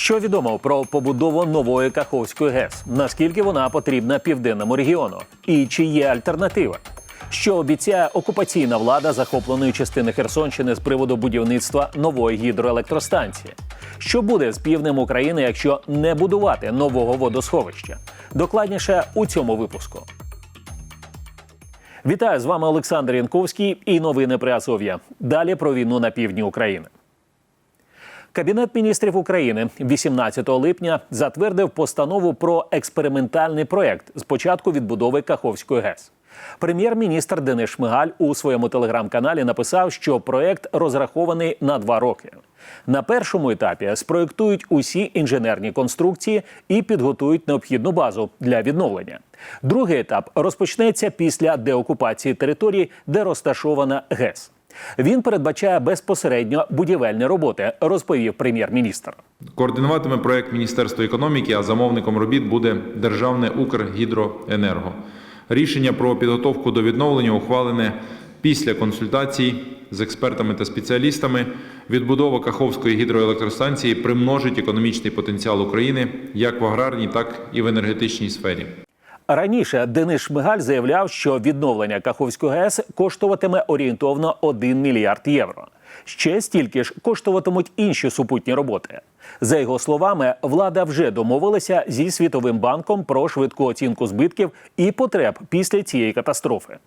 Що відомо про побудову нової Каховської ГЕС? Наскільки вона потрібна південному регіону? І чи є альтернатива? Що обіцяє окупаційна влада захопленої частини Херсонщини з приводу будівництва нової гідроелектростанції? Що буде з півднем України, якщо не будувати нового водосховища? Докладніше у цьому випуску. Вітаю з вами Олександр Янковський і новини при Азов'я. Далі про війну на півдні України. Кабінет міністрів України 18 липня затвердив постанову про експериментальний проект з початку відбудови Каховської ГЕС. Прем'єр-міністр Денис Шмигаль у своєму телеграм-каналі написав, що проект розрахований на два роки. На першому етапі спроектують усі інженерні конструкції і підготують необхідну базу для відновлення. Другий етап розпочнеться після деокупації території, де розташована ГЕС. Він передбачає безпосередньо будівельні роботи, розповів прем'єр-міністр. Координуватиме проект Міністерство економіки, а замовником робіт буде Державне Укргідроенерго. Рішення про підготовку до відновлення ухвалене після консультацій з експертами та спеціалістами. Відбудова Каховської гідроелектростанції примножить економічний потенціал України як в аграрній, так і в енергетичній сфері. Раніше Денис Шмигаль заявляв, що відновлення Каховської ГЕС коштуватиме орієнтовно 1 мільярд євро. Ще стільки ж коштуватимуть інші супутні роботи. За його словами, влада вже домовилася зі світовим банком про швидку оцінку збитків і потреб після цієї катастрофи.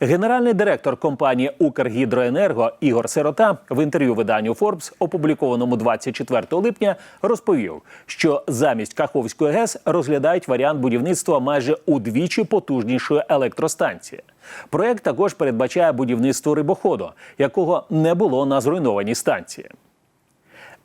Генеральний директор компанії Укргідроенерго Ігор Сирота в інтерв'ю виданню Forbes, опублікованому 24 липня, розповів, що замість Каховської ГЕС розглядають варіант будівництва майже удвічі потужнішої електростанції. Проект також передбачає будівництво рибоходу, якого не було на зруйнованій станції.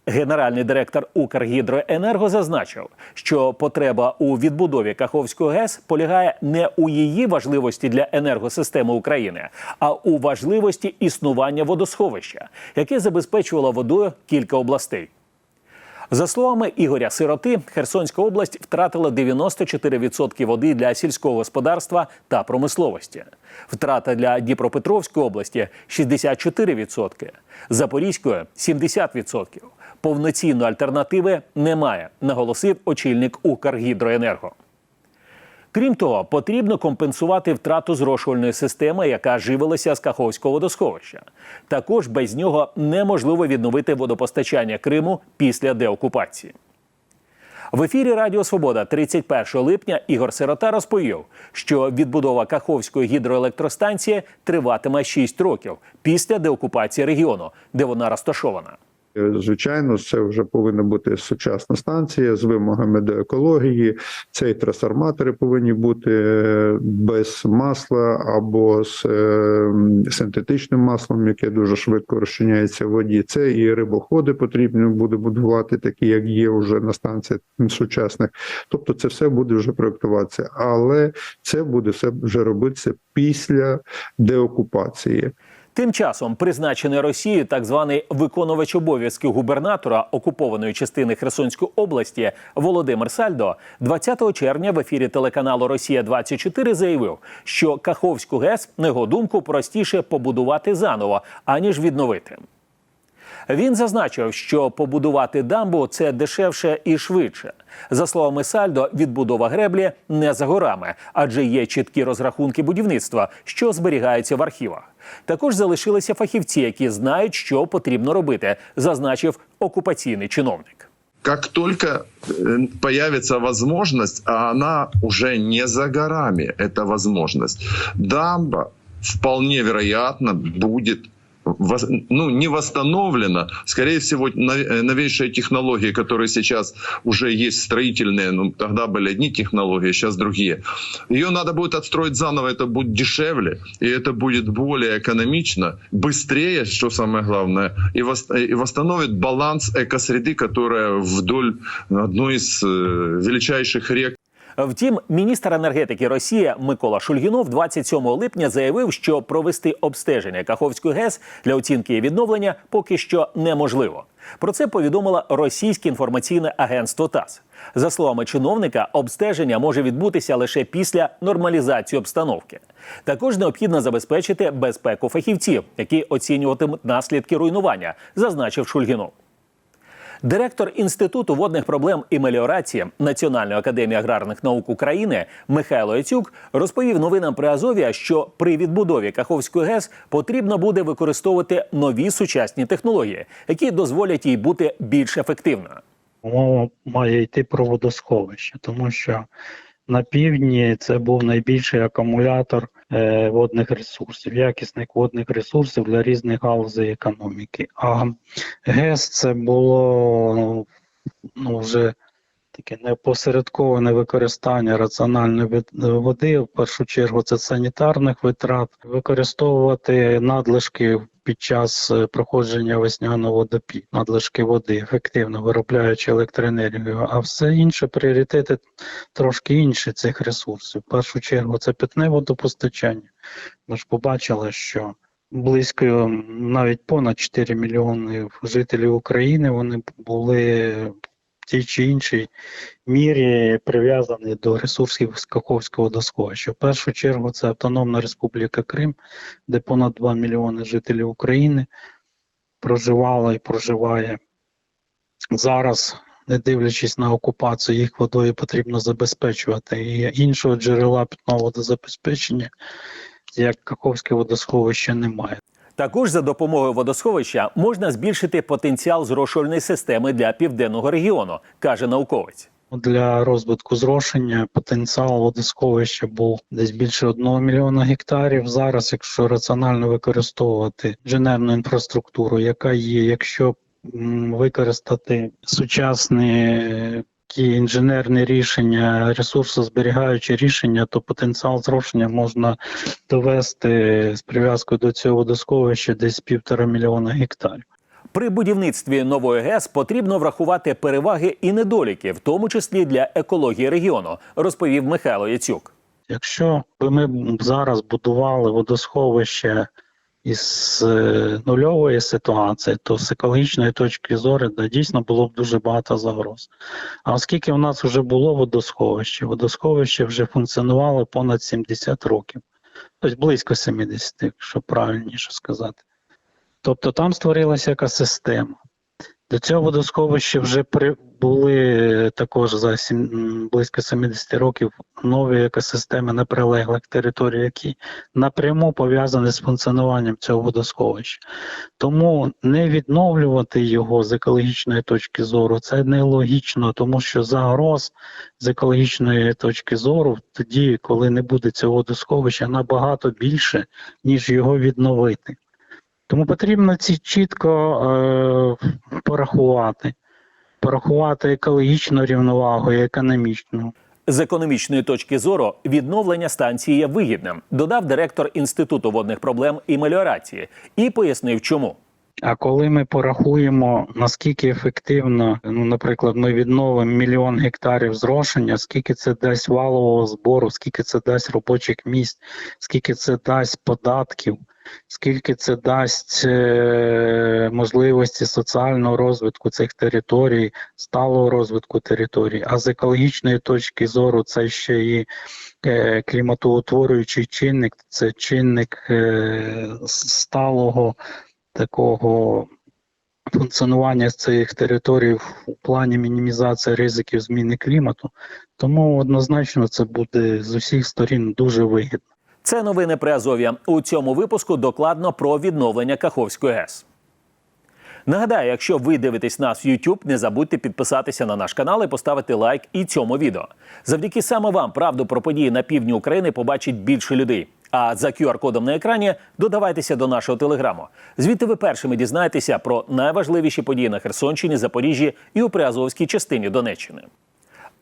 Генеральний директор Укргідроенерго зазначив, що потреба у відбудові Каховської ГЕС полягає не у її важливості для енергосистеми України, а у важливості існування водосховища, яке забезпечувало водою кілька областей. За словами Ігоря Сироти, Херсонська область втратила 94% води для сільського господарства та промисловості. Втрата для Дніпропетровської області 64%, Запорізької 70%. Повноцінної альтернативи немає, наголосив очільник Укргідроенерго. Крім того, потрібно компенсувати втрату зрошувальної системи, яка живилася з Каховського водосховища. Також без нього неможливо відновити водопостачання Криму після деокупації. В ефірі Радіо Свобода 31 липня Ігор Сирота розповів, що відбудова Каховської гідроелектростанції триватиме 6 років після деокупації регіону, де вона розташована. Звичайно, це вже повинна бути сучасна станція з вимогами до екології. Це і трансформатори повинні бути е, без масла або з е, синтетичним маслом, яке дуже швидко розчиняється в воді. Це і рибоходи потрібно буде будувати, такі як є вже на станціях сучасних. Тобто, це все буде вже проектуватися, але це буде все вже робитися після деокупації. Тим часом призначений Росією так званий виконувач обов'язків губернатора окупованої частини Херсонської області Володимир Сальдо 20 червня в ефірі телеканалу Росія 24 заявив, що Каховську ГЕС на його думку простіше побудувати заново аніж відновити. Він зазначив, що побудувати дамбу це дешевше і швидше. За словами Сальдо, відбудова греблі не за горами, адже є чіткі розрахунки будівництва, що зберігаються в архівах. Також залишилися фахівці, які знають, що потрібно робити, зазначив окупаційний чиновник. как только э, появится возможность, а она уже не за горами, эта возможность, дамба вполне вероятно будет ну, не восстановлена. Скорее всего, э, новейшие технологии, которые сейчас уже есть строительные, ну, тогда были одни технологии, сейчас другие. Ее надо будет отстроить заново, это будет дешевле, и это будет более экономично, быстрее, что самое главное, и, вос- и восстановит баланс экосреды, которая вдоль одной из э, величайших рек Втім, міністр енергетики Росії Микола Шульгінов 27 липня заявив, що провести обстеження Каховської ГЕС для оцінки відновлення поки що неможливо. Про це повідомило російське інформаційне агентство ТАСС. За словами чиновника, обстеження може відбутися лише після нормалізації обстановки. Також необхідно забезпечити безпеку фахівців, які оцінюватимуть наслідки руйнування, зазначив Шульгінов. Директор Інституту водних проблем і меліорації Національної академії аграрних наук України Михайло Яцюк розповів новинам при Азові, що при відбудові Каховської ГЕС потрібно буде використовувати нові сучасні технології, які дозволять їй бути більш ефективною. Мова має йти про водосховище, тому що на півдні це був найбільший акумулятор е, водних ресурсів, якісних водних ресурсів для різних галузей економіки. А ГЕС це було ну, вже таке непосередковане використання раціональної води. В першу чергу це санітарних витрат, використовувати надлишки під час е, проходження весняного водопі, надлишки води, ефективно виробляючи електроенергію, а все інше пріоритети трошки інші цих ресурсів. В першу чергу це питне водопостачання. Ми ж побачили, що близько навіть понад 4 мільйони жителів України вони були тій чи іншій мірі прив'язані до ресурсів Каховського водосховища. В першу чергу це Автономна Республіка Крим, де понад 2 мільйони жителів України проживало і проживає. Зараз, не дивлячись на окупацію, їх водою потрібно забезпечувати. І іншого джерела питного водозабезпечення, як Каховське водосховище, немає. Також за допомогою водосховища можна збільшити потенціал зрошувальної системи для південного регіону, каже науковець. Для розвитку зрошення потенціал водосховища був десь більше 1 мільйона гектарів. Зараз, якщо раціонально використовувати інженерну інфраструктуру, яка є, якщо використати сучасні такі інженерні рішення, ресурсозберігаючі рішення, то потенціал зрошення можна довести з прив'язкою до цього водосховища десь півтора мільйона гектарів. При будівництві нової ГЕС потрібно врахувати переваги і недоліки, в тому числі для екології регіону, розповів Михайло Яцюк. Якщо б ми зараз будували водосховище із е, нульової ситуації, то з екологічної точки зору да, дійсно було б дуже багато загроз. А оскільки в нас вже було водосховище, водосховище вже функціонувало понад 70 років, тобто близько 70, якщо правильніше сказати. Тобто там створилася екосистема. До цього водосховища вже при, були також за сім, близько 70 років нові екосистеми на прилеглих територіях, які напряму пов'язані з функціонуванням цього водосховища. Тому не відновлювати його з екологічної точки зору це нелогічно, тому що загроз з екологічної точки зору, тоді, коли не буде цього водосховища, набагато більше, ніж його відновити. Тому потрібно ці чітко е, порахувати, порахувати екологічну рівновагу і економічну. З економічної точки зору відновлення станції є вигідним, додав директор Інституту водних проблем і меліорації, і пояснив, чому. А коли ми порахуємо, наскільки ефективно, ну, наприклад, ми відновимо мільйон гектарів зрошення, скільки це дасть валового збору, скільки це дасть робочих місць, скільки це дасть податків, скільки це дасть е, можливості соціального розвитку цих територій, сталого розвитку територій. А з екологічної точки зору це ще і е, кліматоутворюючий чинник, це чинник е, сталого такого функціонування цих територій у плані мінімізації ризиків зміни клімату. Тому однозначно це буде з усіх сторін дуже вигідно. Це новини при Азов'я. У цьому випуску докладно про відновлення Каховської ГЕС. Нагадаю, якщо ви дивитесь нас в YouTube, не забудьте підписатися на наш канал і поставити лайк і цьому відео. Завдяки саме вам правду про події на півдні України побачить більше людей. А за QR-кодом на екрані додавайтеся до нашого телеграму. Звідти ви першими дізнаєтеся про найважливіші події на Херсонщині, Запоріжжі і у Приазовській частині Донеччини.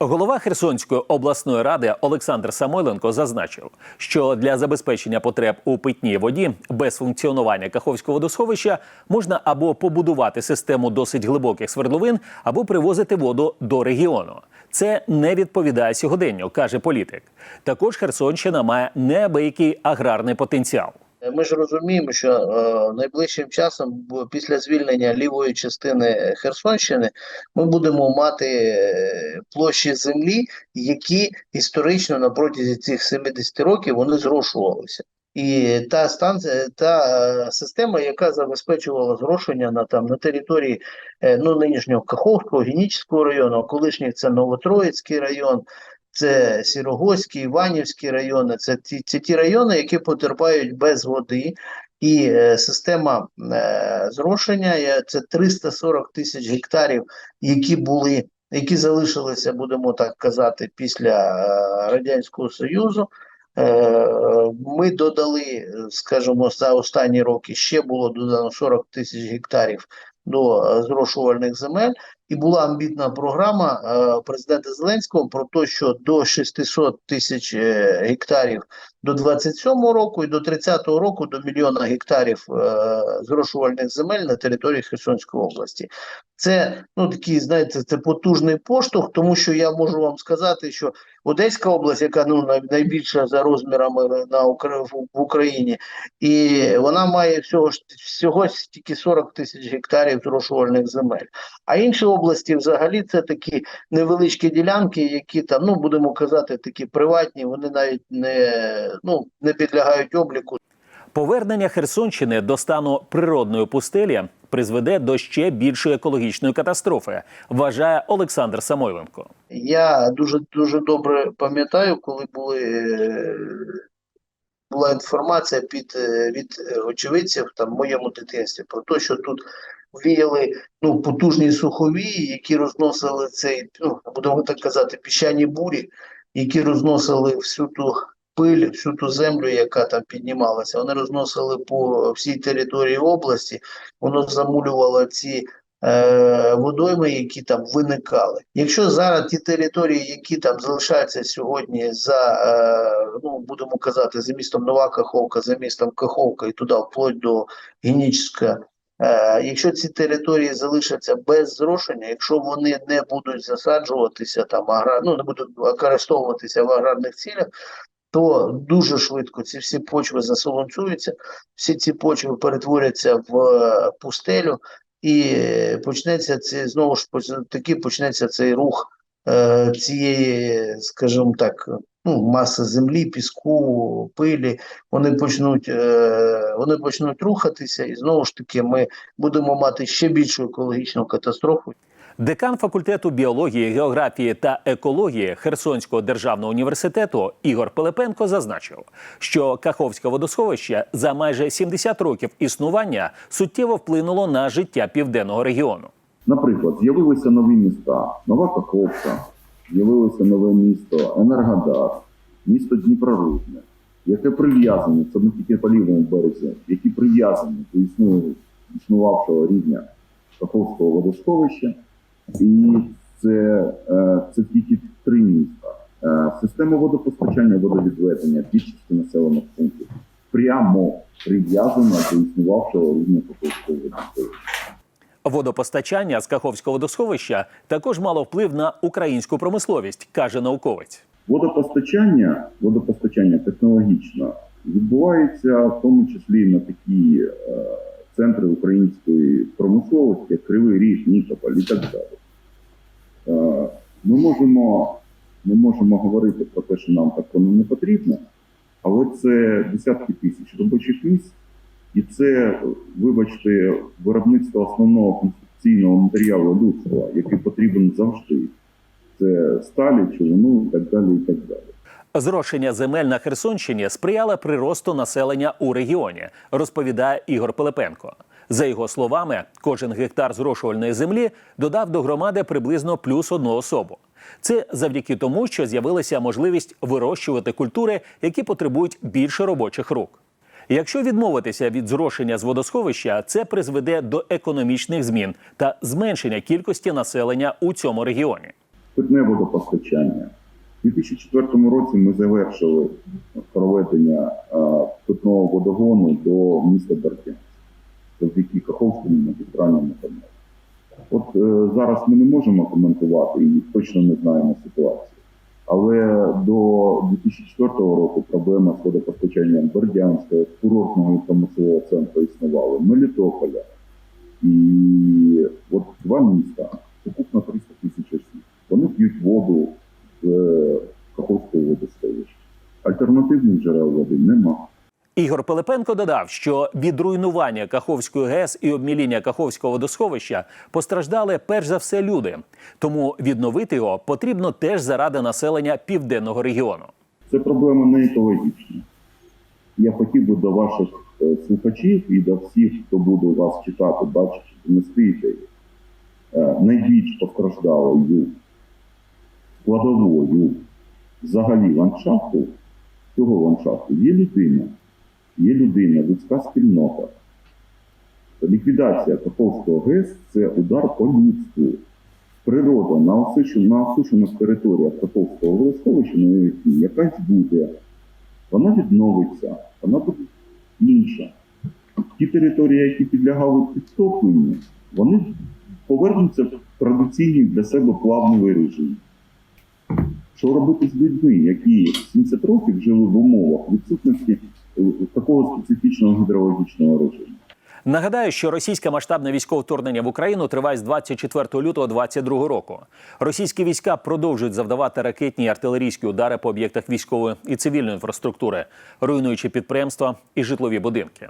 Голова Херсонської обласної ради Олександр Самойленко зазначив, що для забезпечення потреб у питній воді без функціонування Каховського водосховища можна або побудувати систему досить глибоких свердловин, або привозити воду до регіону. Це не відповідає сьогоденню, каже політик. Також Херсонщина має неабиякий аграрний потенціал. Ми ж розуміємо, що е, найближчим часом, після звільнення лівої частини Херсонщини, ми будемо мати е, площі землі, які історично на протязі цих 70 років вони зрошувалися. І та станція, та е, система, яка забезпечувала зрошення на там на території е, ну нинішнього Каховського, Генічського району, колишніх це Новотроїцький район, це Сірогоський, Іванівський райони. Це ті, це ті райони, які потерпають без води. І е, система е, зрошення це 340 тисяч гектарів, які були, які залишилися, будемо так казати, після е, радянського союзу. Е, Ми додали, скажімо, за останні роки ще було додано 40 тисяч гектарів до е, зрошувальних земель, і була амбітна програма е, президента Зеленського про те, що до 600 тисяч е, гектарів до 27 року і до 30 року до мільйона гектарів е, зрошувальних земель на території Херсонської області. Це ну такий, знаєте, це потужний поштовх, тому що я можу вам сказати, що Одеська область, яка ну найбільша за розмірами на Укра- в Україні, і вона має всього ж всього тільки 40 тисяч гектарів зрошувальних земель. А інші області, взагалі, це такі невеличкі ділянки, які там, ну будемо казати, такі приватні, вони навіть не ну не підлягають обліку. Повернення Херсонщини до стану природної пустелі призведе до ще більшої екологічної катастрофи, вважає Олександр Самойленко. Я дуже дуже добре пам'ятаю, коли були е, була інформація під е, від очевидців там в моєму дитинстві про те, що тут віяли ну потужні суховії, які розносили цей, ну будемо так казати, піщані бурі, які розносили всю ту пиль, всю ту землю, яка там піднімалася. Вони розносили по всій території області. Воно замулювало ці е, водойми, які там виникали. Якщо зараз ті території, які там залишаються сьогодні за, е, ну будемо казати, за містом Нова Каховка, за містом Каховка і туди вплоть до Генічська, е, якщо ці території залишаться без зрошення, якщо вони не будуть засаджуватися там, агра, ну не будуть використовуватися в аграрних цілях, то дуже швидко ці всі почви засолонцюються, всі ці почви перетворяться в е, пустелю, і почнеться це знову ж таки почнеться цей рух е, цієї, скажімо так, ну, маси землі, піску, пилі. Вони почнуть, е, вони почнуть рухатися, і знову ж таки ми будемо мати ще більшу екологічну катастрофу. Декан факультету біології, географії та екології Херсонського державного університету Ігор Пилипенко зазначив, що Каховське водосховище за майже 70 років існування суттєво вплинуло на життя південного регіону. Наприклад, з'явилися нові міста, Нова Каховка, з'явилося нове місто Енергодар, місто Дніпрорудне, яке прив'язане, це не тільки по лівому березі, які прив'язані до існуючого існувавшого рівня Каховського водосховища. І це, е, це тільки три міста. Е, Система водопостачання водовідведення більшості населених пунктів прямо прив'язана до існувавшого рівня Каховського водосховища. Водопостачання з Каховського водосховища також мало вплив на українську промисловість, каже науковець. Водопостачання, водопостачання технологічно відбувається в тому числі на такі е, центри української промисловості, як Кривий Ріг, Нікополь і так далі. Е, ми, можемо, ми можемо говорити про те, що нам так воно не потрібно, але це десятки тисяч робочих місць, і це, вибачте, виробництво основного конструкційного матеріалу людства, який потрібен завжди. Це сталі, човну і так далі. і так далі. Зрошення земель на Херсонщині сприяло приросту населення у регіоні, розповідає Ігор Пилипенко. За його словами, кожен гектар зрошувальної землі додав до громади приблизно плюс одну особу. Це завдяки тому, що з'явилася можливість вирощувати культури, які потребують більше робочих рук. Якщо відмовитися від зрошення з водосховища, це призведе до економічних змін та зменшення кількості населення у цьому регіоні. Питне водопостачання. У 2004 році ми завершили проведення питного водогону до міста Бердянськ завдяки Каховському магістральному каналу. От е, зараз ми не можемо коментувати і точно не знаємо ситуацію. Але до 2004 року проблема з водопостачанням Бердянська, курортного і промислового центру існували, Мелітополя. І от два міста, сукупно 300 тисяч осіб. Вони п'ють воду з Каховського водосховища. Альтернативних джерел води нема. Ігор Пилипенко додав, що від руйнування Каховської ГЕС і обміління Каховського водосховища постраждали перш за все люди. Тому відновити його потрібно теж заради населення південного регіону. Це проблема не екологічна. Я хотів би до ваших е, слухачів і до всіх, хто буде вас читати, бачити, донести ідею. Е, Найбільш постраждалою складовою взагалі ландшафту, цього ландшафту є людина. Є людина, людська спільнота. Ліквідація Каховського ГЕС це удар по людству. Природа на осушених, територіях Каховського водосховища на Європі якась буде. Вона відновиться, вона буде інша. Ті території, які підлягали підтопленню, вони повернуться в традиційний для себе плавний режим. Що робити з людьми, які 70 років жили в умовах відсутності е, такого специфічного гідрологічного режиму? Нагадаю, що російське масштабне військове вторгнення в Україну триває з 24 лютого 2022 року. Російські війська продовжують завдавати ракетні і артилерійські удари по об'єктах військової і цивільної інфраструктури, руйнуючи підприємства і житлові будинки.